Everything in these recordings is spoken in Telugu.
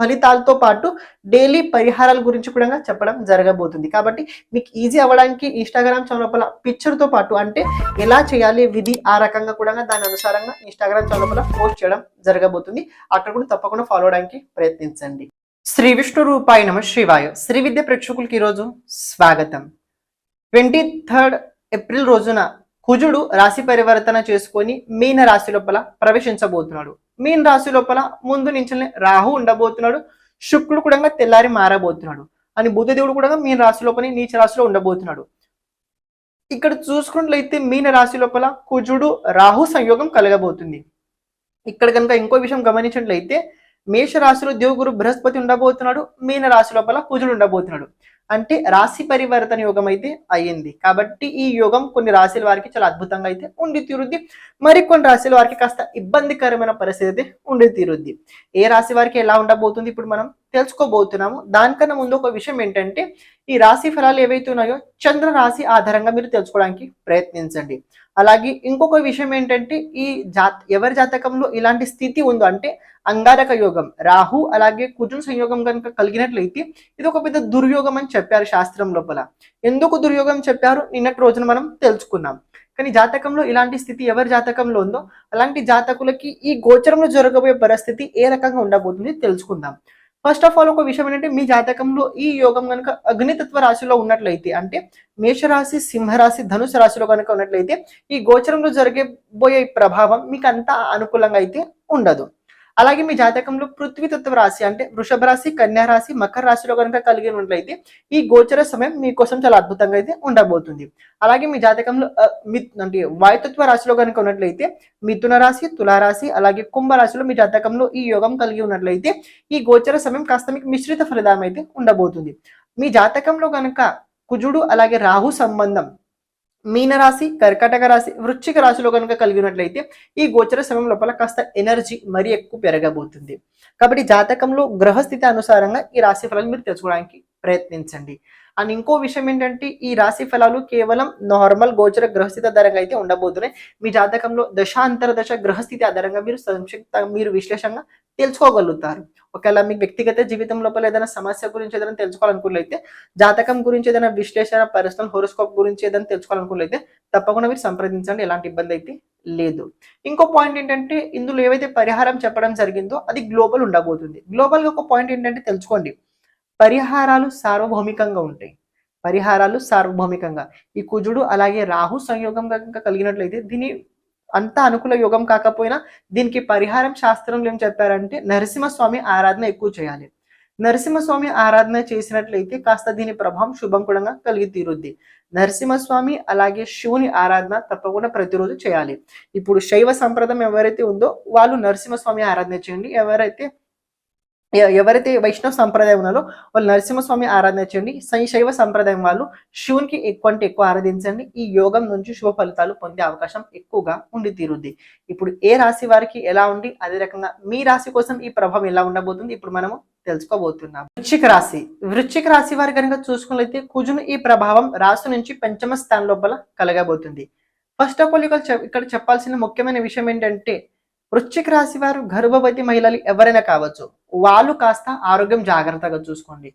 ఫలితాలతో పాటు డైలీ పరిహారాల గురించి కూడా చెప్పడం జరగబోతుంది. కాబట్టి మీకు ఈజీ అవ్వడానికి ఇన్స్టాగ్రామ్ చౌలపల లోపల పిక్చర్తో పాటు అంటే ఎలా చేయాలి విధి ఆ రకంగా కూడా దాని అనుసారంగా ఇన్స్టాగ్రామ్ చౌలపల పోస్ట్ చేయడం జరగబోతుంది. అక్కడ కూడా తప్పకుండా ఫాలో అవడానికి ప్రయత్నించండి. శ్రీ విష్ణు రూపాయ నమ శివాయ. శ్రీ విద్య ప్రేక్షకులకి ఈరోజు స్వాగతం. ట్వంటీ థర్డ్ ఏప్రిల్ రోజున కుజుడు రాశి పరివర్తన చేసుకొని మీన రాశి లోపల ప్రవేశించబోతున్నాడు. మీన్ రాశి లోపల ముందు నుంచి రాహు ఉండబోతున్నాడు శుక్రుడు కూడా తెల్లారి మారబోతున్నాడు. అని బుధదేవుడు కూడా మీన రాశి లోపల నీచ రాశిలో ఉండబోతున్నాడు. ఇక్కడ చూసుకున్నట్లయితే మీన రాశి లోపల కుజుడు రాహు సంయోగం కలగబోతుంది. ఇక్కడ కనుక ఇంకో విషయం గమనించినట్లయితే మేష రాశిలో దేవుగురు బృహస్పతి ఉండబోతున్నాడు మీన రాశి లోపల కుజుడు ఉండబోతున్నాడు. అంటే రాశి పరివర్తన యోగం అయితే అయ్యింది. కాబట్టి ఈ యోగం కొన్ని రాశుల వారికి చాలా అద్భుతంగా అయితే ఉండి తీరుద్ది. మరికొన్ని రాశుల వారికి కాస్త ఇబ్బందికరమైన పరిస్థితి అయితే ఉండి తీరుద్ది. ఏ రాశి వారికి ఎలా ఉండబోతుంది ఇప్పుడు మనం తెలుసుకోబోతున్నాము. దానికన్నా ముందు ఒక విషయం ఏంటంటే ఈ రాశి ఫలాలు ఏవైతే ఉన్నాయో చంద్ర రాశి ఆధారంగా మీరు తెలుసుకోవడానికి ప్రయత్నించండి. అలాగే ఇంకొక విషయం ఏంటంటే ఈ జాత ఎవరి జాతకంలో ఇలాంటి స్థితి ఉందో అంటే అంగారక యోగం రాహు అలాగే కుజుని సంయోగం కనుక కలిగినట్లయితే ఇది ఒక పెద్ద దుర్యోగం అని చెప్పారు శాస్త్రం లోపల. ఎందుకు దుర్యోగం చెప్పారు? నిన్నటి రోజున మనం తెలుసుకున్నాం. కానీ జాతకంలో ఇలాంటి స్థితి ఎవరి జాతకంలో ఉందో అలాంటి జాతకులకి ఈ గోచరంలో జరగబోయే పరిస్థితి ఏ రకంగా ఉండబోతుంది తెలుసుకుందాం. ఫస్ట్ ఆఫ్ ఆల్ ఒక విషయం ఏంటంటే మీ జాతకంలో ఈ యోగం కనుక అగ్నితత్వ రాశిలో ఉన్నట్లయితే అంటే మేషరాశి సింహరాశి ధనుసు రాశిలో కనుక ఉన్నట్లయితే ఈ గోచరంలో జరిగబోయే ప్రభావం మీకు అంత అనుకూలంగా అయితే ఉండదు. అలాగే మీ జాతకంలో పృథ్వీతత్వ రాశి అంటే వృషభ రాశి కన్యా రాశి మకర రాశిలో కనుక కలిగి ఉన్నట్లయితే ఈ గోచర సమయం మీకోసం చాలా అద్భుతంగా అయితే ఉండబోతుంది. అలాగే మీ జాతకంలో అంటే వాయుతత్వ రాశిలో కనుక ఉన్నట్లయితే మిథున రాశి తులారాశి అలాగే కుంభ రాశిలో మీ జాతకంలో ఈ యోగం కలిగి ఉన్నట్లయితే ఈ గోచర సమయం కాస్త మీకు మిశ్రిత ఫలితం అయితే ఉండబోతుంది. మీ జాతకంలో కనుక కుజుడు అలాగే రాహు సంబంధం మీనరాశి కర్కటక రాశి వృశ్చిక రాశిలో కనుక కలిగినట్లయితే ఈ గోచర సమయం లోపల కాస్త ఎనర్జీ మరీ ఎక్కువ పెరగబోతుంది. కాబట్టి జాతకంలో గ్రహస్థితి అనుసారంగా ఈ రాశి ఫలాలు మీరు తెలుసుకోవడానికి ప్రయత్నించండి. అండ్ ఇంకో విషయం ఏంటంటే ఈ రాశి ఫలాలు కేవలం నార్మల్ గోచర గ్రహస్థితి ఆధారంగా అయితే ఉండబోతున్నాయి. మీ జాతకంలో దశాంతర దశ గ్రహస్థితి ఆధారంగా మీరు సంక్షిప్త మీరు విశ్లేషంగా తెలుసుకోగలుగుతారు. ఒకవేళ మీ వ్యక్తిగత జీవితం లోపల ఏదైనా సమస్య గురించి ఏదైనా తెలుసుకోవాలనుకున్నట్లయితే జాతకం గురించి ఏదైనా విశ్లేషణ పర్సనల్ హోరోస్కోప్ గురించి ఏదైనా తెలుసుకోవాలనుకున్నట్లయితే తప్పకుండా మీరు సంప్రదించండి ఎలాంటి ఇబ్బంది అయితే లేదు. ఇంకో పాయింట్ ఏంటంటే ఇందులో ఏవైతే పరిహారం చెప్పడం జరిగిందో అది గ్లోబల్ ఉండబోతుంది. గ్లోబల్గా ఒక పాయింట్ ఏంటంటే తెలుసుకోండి. పరిహారాలు సార్వభౌమికంగా ఉంటాయి. పరిహారాలు సార్వభౌమికంగా. ఈ కుజుడు అలాగే రాహు సంయోగం కలిగినట్లయితే దీని అంత అనుకూల యోగం కాకపోయినా దీనికి పరిహారం శాస్త్రంలో ఏం చెప్పారంటే నరసింహస్వామి ఆరాధన ఎక్కువ చేయాలి. నరసింహస్వామి ఆరాధన చేసినట్లయితే కాస్త దీని ప్రభావం శుభం కూడా కలిగి తీరుద్ది. నరసింహస్వామి అలాగే శివుని ఆరాధన తప్పకుండా ప్రతిరోజు చేయాలి. ఇప్పుడు శైవ సంప్రదాయం ఎవరైతే ఉందో వాళ్ళు నరసింహస్వామి ఆరాధన చేయండి. ఎవరైతే ఎవరైతే వైష్ణవ సంప్రదాయం ఉన్నారో వాళ్ళు నరసింహస్వామి ఆరాధన చేయండి. శైవ సంప్రదాయం వాళ్ళు శివునికి ఎక్కువ అంటే ఎక్కువ ఆరాధించండి. ఈ యోగం నుంచి శుభ ఫలితాలు పొందే అవకాశం ఎక్కువగా ఉండి తీరుద్ది. ఇప్పుడు ఏ రాశి వారికి ఎలా ఉండి అదే రకంగా మీ రాశి కోసం ఈ ప్రభావం ఎలా ఉండబోతుంది? ఇప్పుడు మనము తెలుసుకోబోతున్నాం వృశ్చిక రాశి. వృశ్చిక రాశి వారి కనుక చూసుకున్నట్లయితే కుజును ఈ ప్రభావం రాశి నుంచి పంచమ స్థానం లోపల కలగబోతుంది. ఫస్ట్ ఆఫ్ ఆల్ ఇక్కడ ఇక్కడ చెప్పాల్సిన ముఖ్యమైన విషయం ఏంటంటే వృశ్చిక రాశి వారు గర్భవతి మహిళలు ఎవరైనా కావచ్చు. వాళ్ళు కాస్త ఆరోగ్యం జాగ్రత్తగా చూసుకోండి.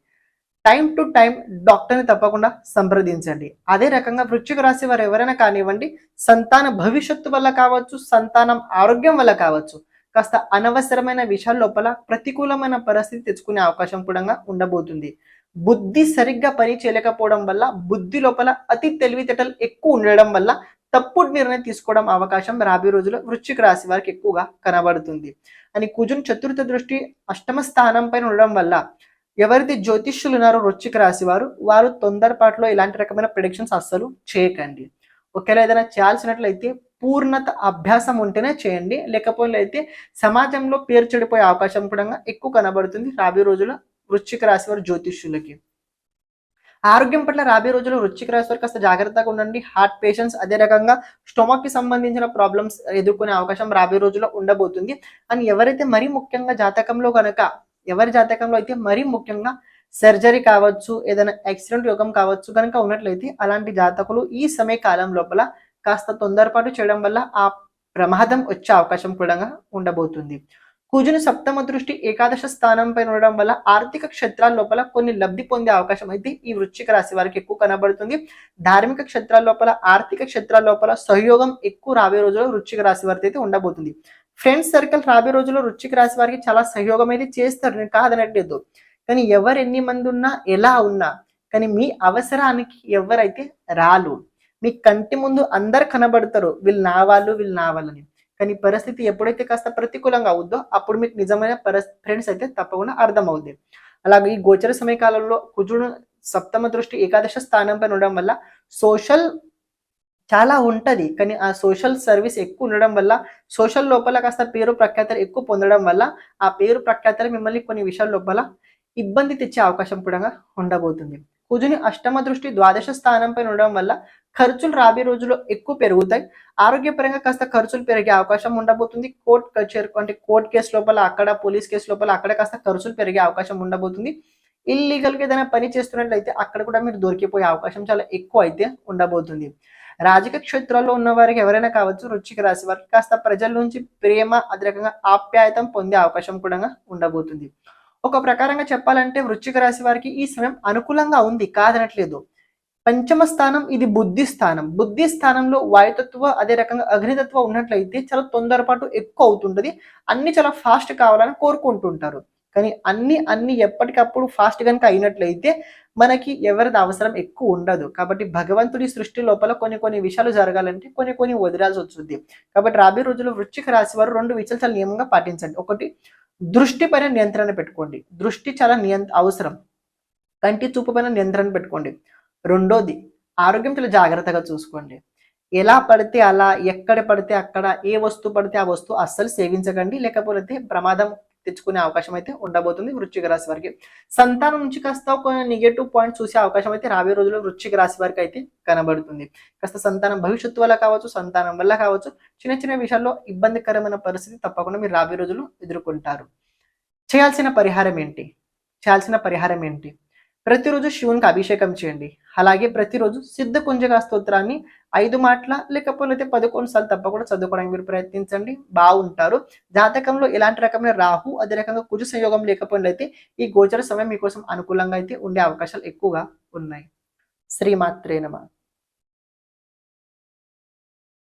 టైం టు టైం డాక్టర్ని తప్పకుండా సంప్రదించండి. అదే రకంగా వృశ్చిక రాశి వారు ఎవరైనా కానివ్వండి సంతాన భవిష్యత్తు వల్ల కావచ్చు సంతానం ఆరోగ్యం వల్ల కావచ్చు కాస్త అనవసరమైన విషయాల లోపల ప్రతికూలమైన పరిస్థితి తెచ్చుకునే అవకాశం కూడా ఉండబోతుంది. బుద్ధి సరిగ్గా పని చేయలేకపోవడం వల్ల బుద్ధి లోపల అతి తెలివితేటలు ఎక్కువ ఉండడం వల్ల తప్పుడు నిర్ణయం తీసుకోవడం అవకాశం రాబోయే రోజుల్లో వృశ్చిక రాశి వారికి ఎక్కువగా కనబడుతుంది. అని కుజుని చతుర్థ దృష్టి అష్టమ స్థానం పైన ఉండడం వల్ల ఎవరైతే జ్యోతిష్యులు ఉన్నారో వృశ్చిక రాశి వారు వారు తొందరపాటులో ఇలాంటి రకమైన ప్రిడిక్షన్స్ అస్సలు చేయకండి. ఒకవేళ ఏదైనా చేయాల్సినట్లయితే పూర్ణత అభ్యాసం ఉంటేనే చేయండి. లేకపోతే అయితే సమాజంలో పేరు చెడిపోయే అవకాశం కూడా ఎక్కువ కనబడుతుంది రాబోయే రోజుల్లో వృశ్చిక రాశి వారు జ్యోతిష్యులకి. ఆరోగ్యం పట్ల రాబోయే రోజుల్లో వృశ్చిక రాశి వారు కాస్త జాగ్రత్తగా ఉండండి. హార్ట్ పేషెంట్స్ అదే రకంగా స్టొమక్కి సంబంధించిన ప్రాబ్లమ్స్ ఎదుర్కొనే అవకాశం రాబోయే రోజుల్లో ఉండబోతుంది. అని ఎవరైతే మరీ ముఖ్యంగా జాతకంలో కనుక ఎవరి జాతకంలో అయితే మరీ ముఖ్యంగా సర్జరీ కావచ్చు ఏదైనా యాక్సిడెంట్ యోగం కావచ్చు కనుక ఉన్నట్లయితే అలాంటి జాతకులు ఈ సమయ కాలం లోపల కాస్త తొందరపాటు చేయడం వల్ల ఆ ప్రమాదం వచ్చే అవకాశం కూడా ఉండబోతుంది. కుజుని సప్తమ దృష్టి ఏకాదశ స్థానం పైన ఉండడం వల్ల ఆర్థిక క్షేత్రాల లోపల కొన్ని లబ్ధి పొందే అవకాశం అయితే ఈ వృశ్చిక రాశి వారికి ఎక్కువ కనబడుతుంది. ధార్మిక క్షేత్రాల లోపల ఆర్థిక క్షేత్రాల లోపల సహయోగం ఎక్కువ రాబోయే రోజుల్లో వృశ్చిక రాశి వారికి అయితే ఉండబోతుంది. ఫ్రెండ్స్ సర్కిల్ రాబోయే రోజుల్లో వృశ్చిక రాశి వారికి చాలా సహయోగం అయితే చేస్తారు. నేను కాదనట్లేదు. కానీ ఎవరు ఎన్ని మంది ఉన్నా ఎలా ఉన్నా కానీ మీ అవసరానికి ఎవరైతే రాలు మీ కంటి ముందు అందరు కనబడతారు. వీళ్ళు నా వాళ్ళు వీళ్ళు నా వాళ్ళని. కానీ పరిస్థితి ఎప్పుడైతే కాస్త ప్రతికూలంగా అవుద్దో అప్పుడు మీకు నిజమైన ఫ్రెండ్స్ అయితే తప్పకుండా అర్థమవుద్ది అలాగే ఈ గోచర సమయకాలంలో కుజుడు సప్తమ దృష్టి ఏకాదశ స్థానం పైన ఉండడం వల్ల సోషల్ చాలా ఉంటది. కానీ ఆ సోషల్ సర్వీస్ ఎక్కువ ఉండడం వల్ల సోషల్ లోపల కాస్త పేరు ప్రఖ్యాతలు ఎక్కువ పొందడం వల్ల ఆ పేరు ప్రఖ్యాతలు మిమ్మల్ని కొన్ని విషయాల లోపల ఇబ్బంది తెచ్చే అవకాశం కూడా ఉండబోతుంది. కుజుని అష్టమ దృష్టి ద్వాదశ స్థానం పైన ఉండడం వల్ల ఖర్చులు రాబోయే రోజుల్లో ఎక్కువ పెరుగుతాయి. ఆరోగ్యపరంగా కాస్త ఖర్చులు పెరిగే అవకాశం ఉండబోతుంది. కోర్ట్ కచేరు అంటే కోర్ట్ కేసు లోపల అక్కడ పోలీస్ కేసు లోపల అక్కడ కాస్త ఖర్చులు పెరిగే అవకాశం ఉండబోతుంది. ఇల్లీగల్గా ఏదైనా పని చేస్తున్నట్లయితే అక్కడ కూడా మీరు దొరికిపోయే అవకాశం చాలా ఎక్కువ అయితే ఉండబోతుంది. రాజకీయ క్షేత్రాల్లో ఉన్న వారికి ఎవరైనా కావచ్చు వృశ్చిక రాశి వారికి కాస్త ప్రజల నుంచి ప్రేమ అదే రకంగా ఆప్యాయతం పొందే అవకాశం కూడా ఉండబోతుంది. ఒక ప్రకారంగా చెప్పాలంటే వృశ్చిక రాశి వారికి ఈ సమయం అనుకూలంగా ఉంది కాదనట్లేదు. పంచమ స్థానం ఇది బుద్ధి స్థానం బుద్ధి స్థానంలో వాయుతత్వ అదే రకంగా అగ్నితత్వ ఉన్నట్లయితే చాలా తొందరపాటు ఎక్కువ అవుతుంటది. అన్ని చాలా ఫాస్ట్ కావాలని కోరుకుంటుంటారు. కానీ అన్ని అన్ని ఎప్పటికప్పుడు ఫాస్ట్ కనుక అయినట్లయితే మనకి ఎవరిది అవసరం ఎక్కువ ఉండదు. కాబట్టి భగవంతుడి సృష్టి లోపల కొన్ని కొన్ని విషయాలు జరగాలంటే కొన్ని కొన్ని వదిలాల్సి వస్తుంది. కాబట్టి రాబోయే రోజుల్లో వృశ్చిక రాశి వారు రెండు విషయాలు చాలా నియమంగా పాటించండి. ఒకటి దృష్టి పైన నియంత్రణ పెట్టుకోండి. దృష్టి చాలా నియం అవసరం. కంటి చూపు పైన నియంత్రణ పెట్టుకోండి. రెండోది ఆరోగ్యం చాలా జాగ్రత్తగా చూసుకోండి. ఎలా పడితే అలా ఎక్కడ పడితే అక్కడ ఏ వస్తువు పడితే ఆ వస్తువు అస్సలు సేవించకండి. లేకపోతే ప్రమాదం తెచ్చుకునే అవకాశం అయితే ఉండబోతుంది వృశ్చిక రాశి వారికి. సంతానం నుంచి కాస్త ఒక నెగటివ్ పాయింట్ చూసే అవకాశం అయితే రాబోయే రోజుల్లో వృశ్చిక రాశి వారికి అయితే కనబడుతుంది. కాస్త సంతానం భవిష్యత్తు వల్ల కావచ్చు సంతానం వల్ల కావచ్చు చిన్న చిన్న విషయాల్లో ఇబ్బందికరమైన పరిస్థితి తప్పకుండా మీరు రాబోయే రోజుల్లో ఎదుర్కొంటారు. చేయాల్సిన పరిహారం ఏంటి? చేయాల్సిన పరిహారం ఏంటి? ప్రతిరోజు శివునికి అభిషేకం చేయండి. అలాగే ప్రతిరోజు సిద్ధ కుంజగా స్తోత్రాన్ని ఐదు మాటల లేకపోతే పదకొండు సార్లు తప్పకుండా చదువుకోవడానికి మీరు ప్రయత్నించండి. బాగుంటారు. జాతకంలో ఎలాంటి రకమైన రాహు అదే రకంగా కుజ సంయోగం లేకపోయినట్లయితే ఈ గోచర సమయం మీకోసం అనుకూలంగా అయితే ఉండే అవకాశాలు ఎక్కువగా ఉన్నాయి. శ్రీమాత్రే నమ.